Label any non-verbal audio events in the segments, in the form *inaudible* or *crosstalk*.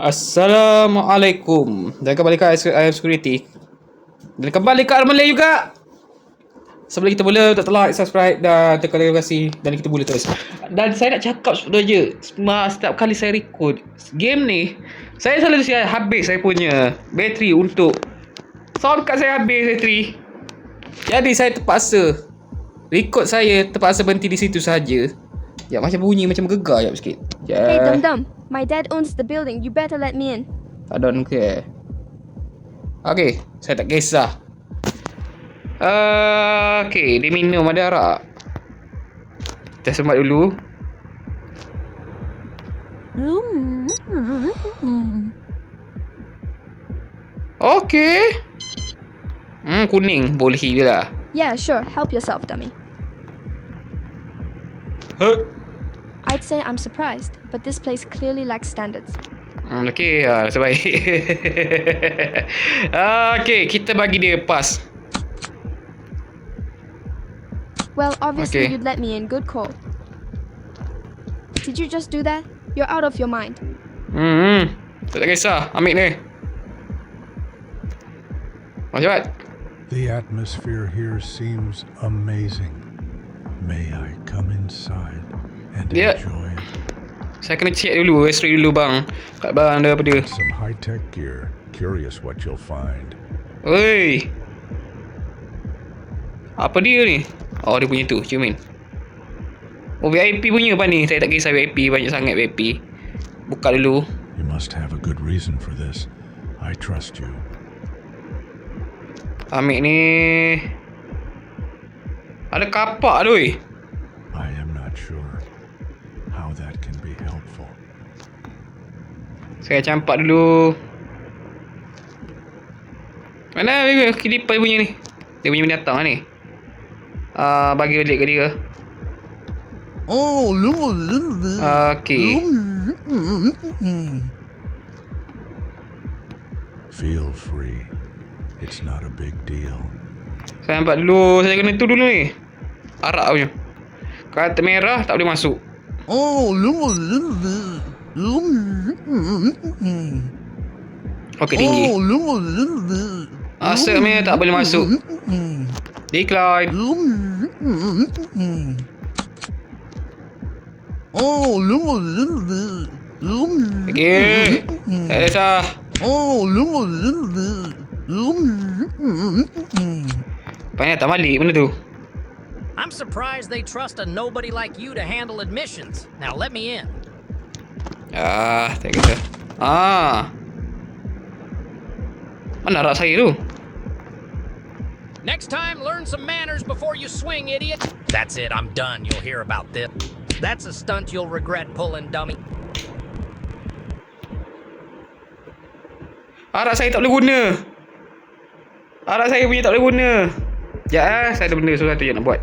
Assalamualaikum. Dan kembali ke IM Security. Dan kembali ke Armalay juga. Sebelum kita mula, tak like, subscribe dan tekan notifikasi dan kita mula terus. Dan saya nak cakap sebenarnya, setiap kali saya record game ni, saya selalu siap habis saya punya bateri untuk sound card saya habis bateri. Jadi saya terpaksa record saya terpaksa berhenti di situ saja. Ya macam bunyi macam gegar jap sikit. Ya. Hey, Dum Dum. My dad owns the building. You better let me in. I don't care. Okay, saya tak kisah. Uh, okay, dia minum ada arak. Kita semat dulu. Okay. Hmm, kuning. Boleh je lah. Yeah, sure. Help yourself, dummy. Huh? I'd say I'm surprised, but this place clearly lacks standards. Hmm, okay, uh, *laughs* rasa baik. okay, kita bagi dia pas. Well, obviously Okay. you'd let me in. Good call. Did you just do that? You're out of your mind. Hmm. Tak kisah. Ambil ni. Macam cepat. The atmosphere here seems amazing. May I come inside enjoy Saya kena check dulu, history dulu bang. Kat barang ada apa dia. some high-tech gear? Curious what you'll find. Oi. Apa dia ni? Oh, dia punya tu, cermin. Oh, VIP punya apa ni? Saya tak kisah VIP, banyak sangat VIP. Buka dulu. You must have a good reason for this. I trust you. Ambil ni. Ada kapak tu, oi. Saya campak dulu. Mana dia kilipai punya ni? Dia punya binatang lah ni. Ah, bagi balik ke dia. Oh, look at Okey. Feel free. It's not a big deal. Saya nampak dulu, saya kena tu dulu ni. Arak punya. Kata merah tak boleh masuk. Oh, look at Tinggi. Oh, tak boleh masuk. Decline. Oh, at Okey. Banyak tak balik tu. I'm surprised they trust a nobody like you to handle admissions. Now let me in. Ah, tak kata. Ah. Mana arak saya tu? Next time, learn some manners before you swing, idiot. That's it, I'm done. You'll hear about this. That's a stunt you'll regret pulling, dummy. Arak saya tak boleh guna. Arak saya punya tak boleh guna. Ya, saya ada benda sesuatu yang nak buat.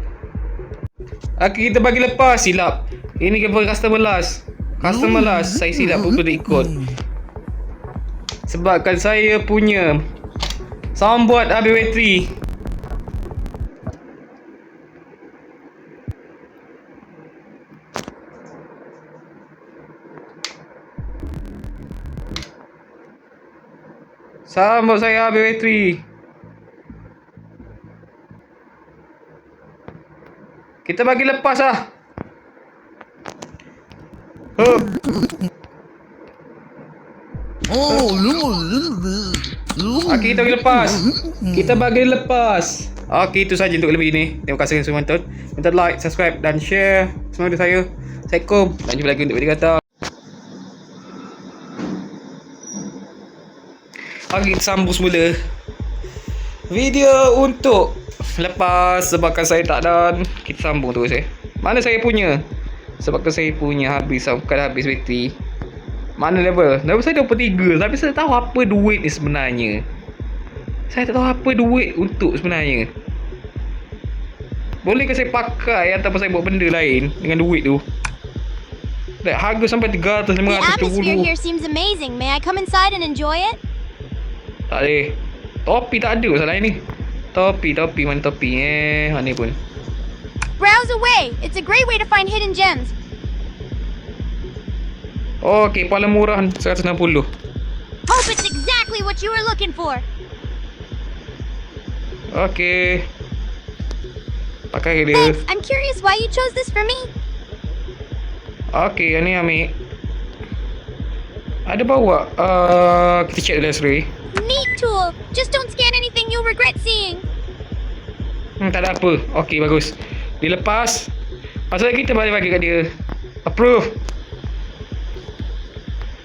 Okey, kita bagi lepas silap. Ini kepada customer last. Customer last, saya silap kena ikut. Sebabkan saya punya soundboard habis bateri. Soundboard saya habis bateri. Kita bagi lepas lah. Oh, look Okey, kita bagi lepas. Kita bagi lepas. Okey, itu saja untuk lebih ni. Terima kasih semua menonton. Minta like, subscribe dan share semua video saya. Assalamualaikum. Dan jumpa lagi untuk video kata. Okey, kita sambung semula. Video untuk lepas sebabkan saya tak ada. Kita sambung terus eh. Mana saya punya? Sebabkan saya punya habis bukan habis bateri. Mana level? Level saya 23 Tapi saya tak tahu apa duit ni sebenarnya. Saya tak tahu apa duit untuk sebenarnya. Boleh ke saya pakai Ataupun saya buat benda lain Dengan duit tu? Like, Harga sampai 300 The 500 atmosphere 70 here seems amazing. May I come inside and enjoy it? Tak boleh. Topi tak ada masalah ni Topi topi mana topi? Eh Mana pun Browse away. It's a great way to find hidden gems. Okey, paling murah 160. exactly what you were looking for. Okey. Pakai dia. Thanks. I'm curious why you chose this for me. Okey, yang ni ambil. Ada bawa. Uh, kita check dulu Sri. Neat tool. Just don't scan anything you'll regret seeing. Hmm, tak ada apa. Okey, bagus. Dilepas. Pasal kita balik bagi kat dia. Approve.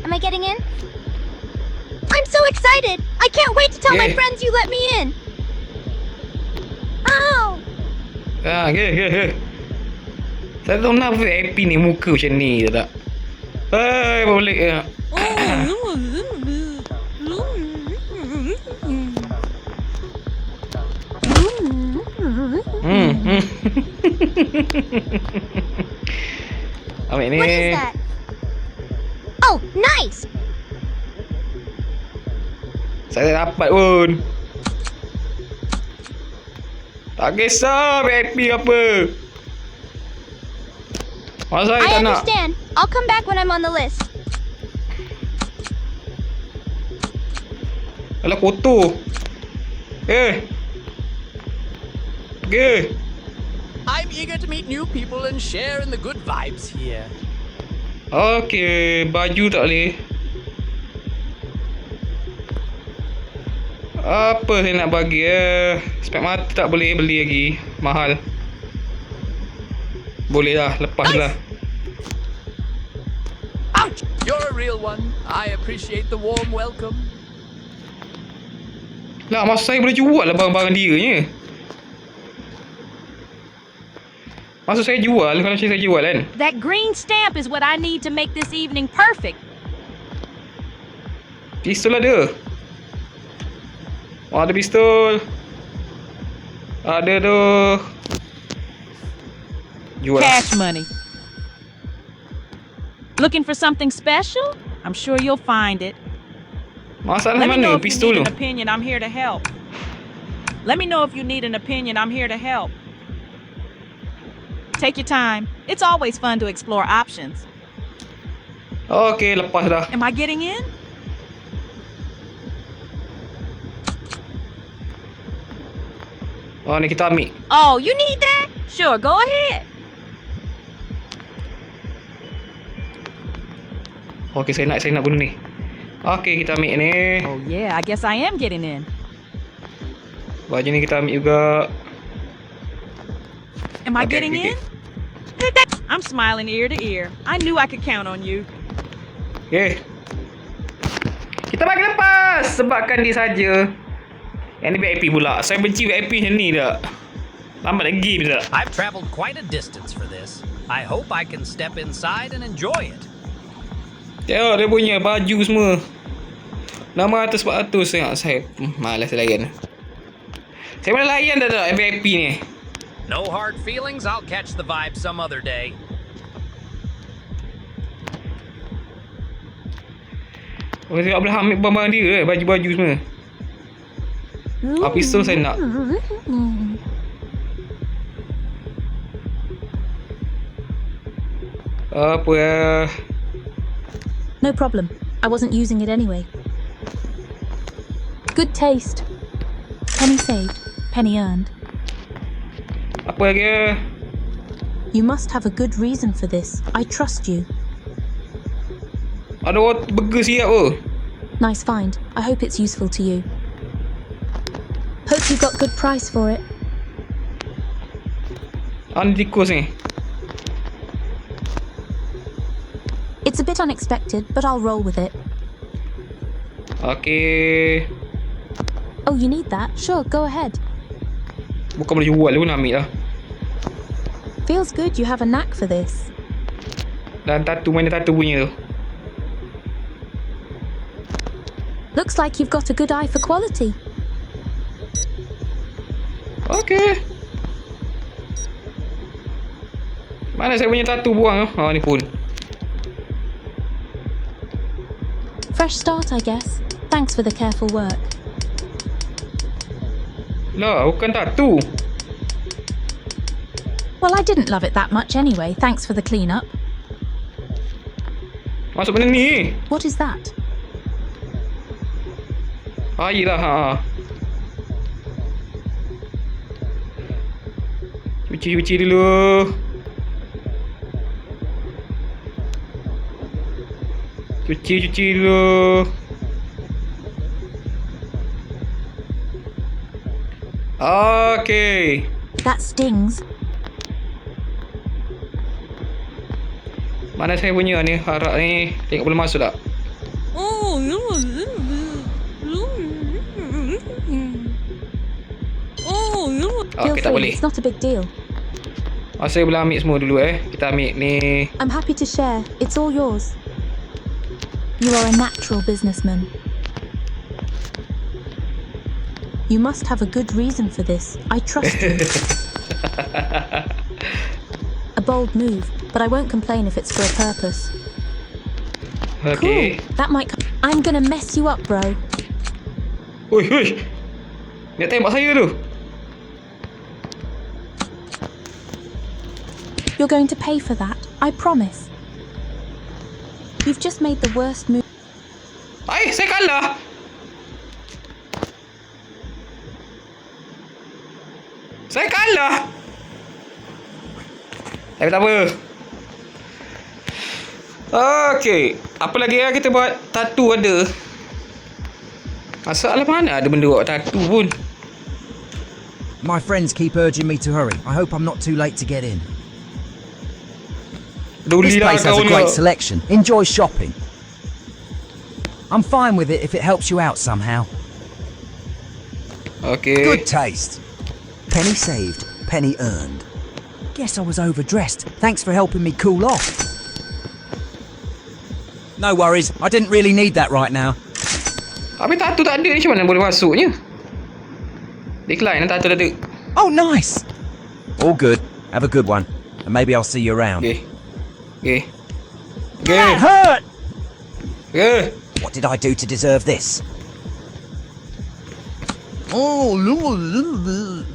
Am I getting in? I'm so excited. I can't wait to tell my Yeah. friends you let me in. Ow. Ah, ke, ke, ke. Saya tak tahu kenapa VIP ni muka macam ni je tak. Hei, boleh. *coughs* Ya. Ambil ni. What is that? Oh, nice. Saya dapat pun. Tak kisah VIP apa. Masa I tak nak. understand. I'll come back when I'm on the list. Alah kotor. Eh. Pergi. Eager to meet new people and share in the good vibes here. Okey, baju tak boleh. Apa saya nak bagi eh? Spek mata tak boleh beli lagi. Mahal. Boleh lah, lepas lah. Ouch! You're a real one. I appreciate the warm welcome. Lah, maksud saya boleh jual lah barang-barang dia ni. Maksud saya jual kalau saya jual kan. That green stamp is what I need to make this evening perfect. Pistol ada. Oh, ada pistol. Ada tu. Jual. Cash money. Looking for something special? I'm sure you'll find it. Masalah Let me mana know if you pistol need tu? an opinion. I'm here to help. Let me know if you need an opinion. I'm here to help. Take your time. It's always fun to explore options. Okey, lepas dah. Am I getting in? Oh, ni kita ambil. Oh, you need that? Sure, go ahead. Okay, saya nak saya nak guna ni. Okey, kita ambil ni. Oh, yeah, I guess I am getting in. Baju ni kita ambil juga. Am I Okay, getting okay, in? I'm smiling ear to ear. I knew I could count on you. Okey. Kita bagi lepas sebabkan dia saja. Yang ni VIP pula. Saya benci VIP macam ni tak. Lambat lagi game tak. I've traveled quite a distance for this. I hope I can step inside and enjoy it. Tengok dia punya baju semua. Nama atas 400 tengok saya. Hmm, malas layan. Saya boleh layan tak tak VIP ni. No hard feelings. I'll catch the vibe some other day. Saya tak boleh ambil barang-barang dia eh. Baju-baju semua. Ah, pistol saya nak. Apa ya? No problem. I wasn't using it anyway. Good taste. Penny saved, penny earned. Apa lagi ya? You must have a good reason for this. I trust you. Ada burger siap. Nice find. I hope it's useful to you. Hope you got good price for it. Ah, tikus ni. It's a bit unexpected, but I'll roll with it. Okay. Oh, you need that? Sure, go ahead. Bukan boleh jual pun ambil lah. Feels good you have a knack for this. Dan tatu mana tatu punya tu. Looks like you've got a good eye for quality. Okey. Mana saya punya tatu buang tu? Ha ni pun. Fresh start, I guess. Thanks for the careful work. Lah, bukan tatu. Well, I didn't love it that much anyway. Thanks for the cleanup. Masuk benda ni. What is that? Air lah ha. Cuci-cuci dulu. Cuci-cuci dulu. Okay. That stings. Mana saya punya ni harap ni Tengok boleh masuk tak Oh, Feel tak free, boleh. it's not a big deal. oh, Saya boleh ambil semua dulu eh Kita ambil ni I'm happy to share. It's all yours. You are a natural businessman. You must have a good reason for this. I trust you. *laughs* a bold move, but I won't complain if it's for a purpose. Okay Cool. That might. I'm gonna mess you up, bro. Ui, ui Dia tembak saya tu You're going to pay for that. I promise. You've just made the worst move. Ai, saya kalah Saya kalah Tapi tak apa Okay Apa lagi ya kita buat Tattoo ada Masalah mana ada benda buat tattoo pun My friends keep urging me to hurry. I hope I'm not too late to get in. This place has a great selection. Enjoy shopping. I'm fine with it if it helps you out somehow. Okay Good taste. Penny saved, penny earned. Guess I was overdressed. Thanks for helping me cool off. No worries. I didn't really need that right now. Habis tattoo tak ada ni macam mana boleh masuknya Decline tattoo tak ada Oh, nice. All good. Have a good one. And maybe I'll see you around. Okay Okay Okay That hurt! Okay What did I do to deserve this? Oh, look a little bit.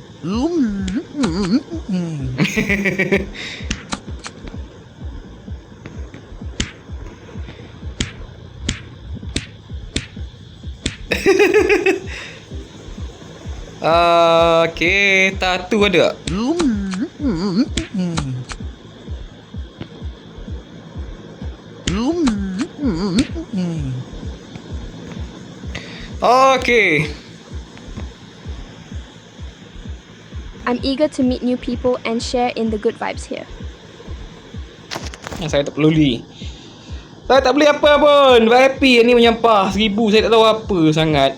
Uh, *laughs* okay, tattoo ada tak? Okay. I'm eager to meet new people and share in the good vibes here. Saya tak perlu beli. Saya tak beli apa pun. VIP ni menyampah. Seribu saya tak tahu apa sangat.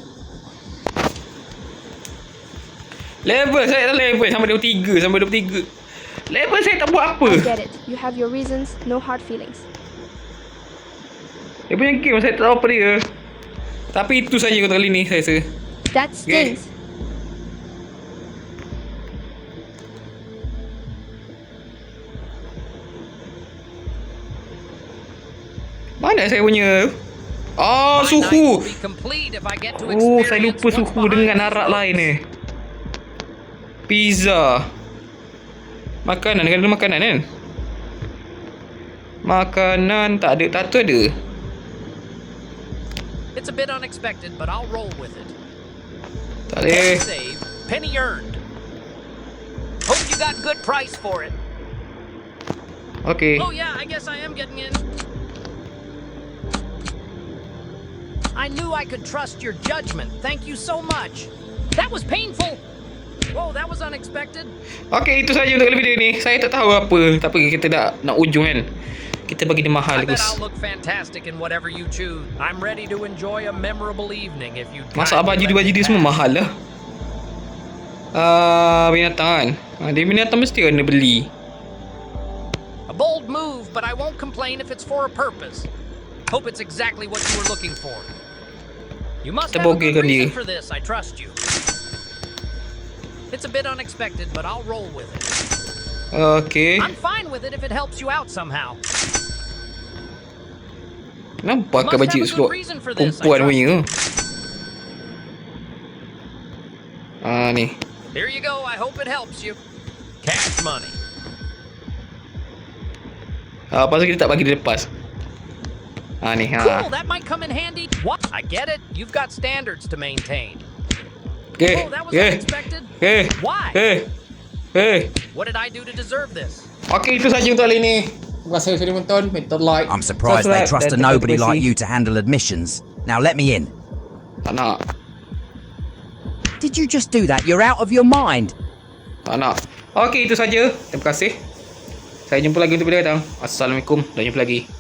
Level saya tak level sampai 23 sampai 23. Level saya tak buat apa. I get it. You have your reasons, no hard feelings. Dia punya game saya tak tahu apa dia. Tapi itu saja kali ni saya rasa. That stinks. Okay. Mana saya punya? Oh, suhu. Oh, saya lupa suhu dengan arak lain ni. Eh. Pizza. Makanan, kena makanan kan? Makanan tak ada, tak tu ada. It's a bit unexpected, but I'll roll with it. Penny saved, penny earned. Hope you got good price for it. Okay. Oh yeah, I guess I am getting in. I knew I could trust your judgment. Thank you so much. That was painful. Whoa, that was unexpected. Okay, itu saja untuk video ni. Saya tak tahu apa. Tak apa, kita nak nak ujung kan. Kita bagi dia mahal Gus. I'll look fantastic in whatever you choose. I'm ready to enjoy a memorable evening if you. Masak baju dia semua mahal lah. Ah, binatang kan. Ah, dia binatang mesti kena beli. A bold move, but I won't complain if it's for a purpose. Hope it's exactly what you were looking for. You must have a good reason dia. for this. I trust you. It's a bit unexpected, but I'll roll with it. Okay. I'm fine with it if it helps you out somehow. Nampak must baju have a reason for this, perempuan punya tu? Ah ni. Here you go. I hope it helps you. Cash money. Ah, pasal kita tak bagi dia lepas. Ah ni ha. Cool, that might come in handy. What? I get it. You've got standards to maintain. Okay. Oh, that was Okay. unexpected. Okay. Why? Okay. Okay. What did I do to deserve this? Okay, itu saja untuk kali ini. Terima kasih sudah menonton. Minta like. I'm surprised they trust a nobody like you to handle admissions. Now let me in. Tak nak. Did you just do that? You're out of your mind. Tak nak. Okey, itu saja. Terima kasih. Saya jumpa lagi untuk video datang. Assalamualaikum dan jumpa lagi.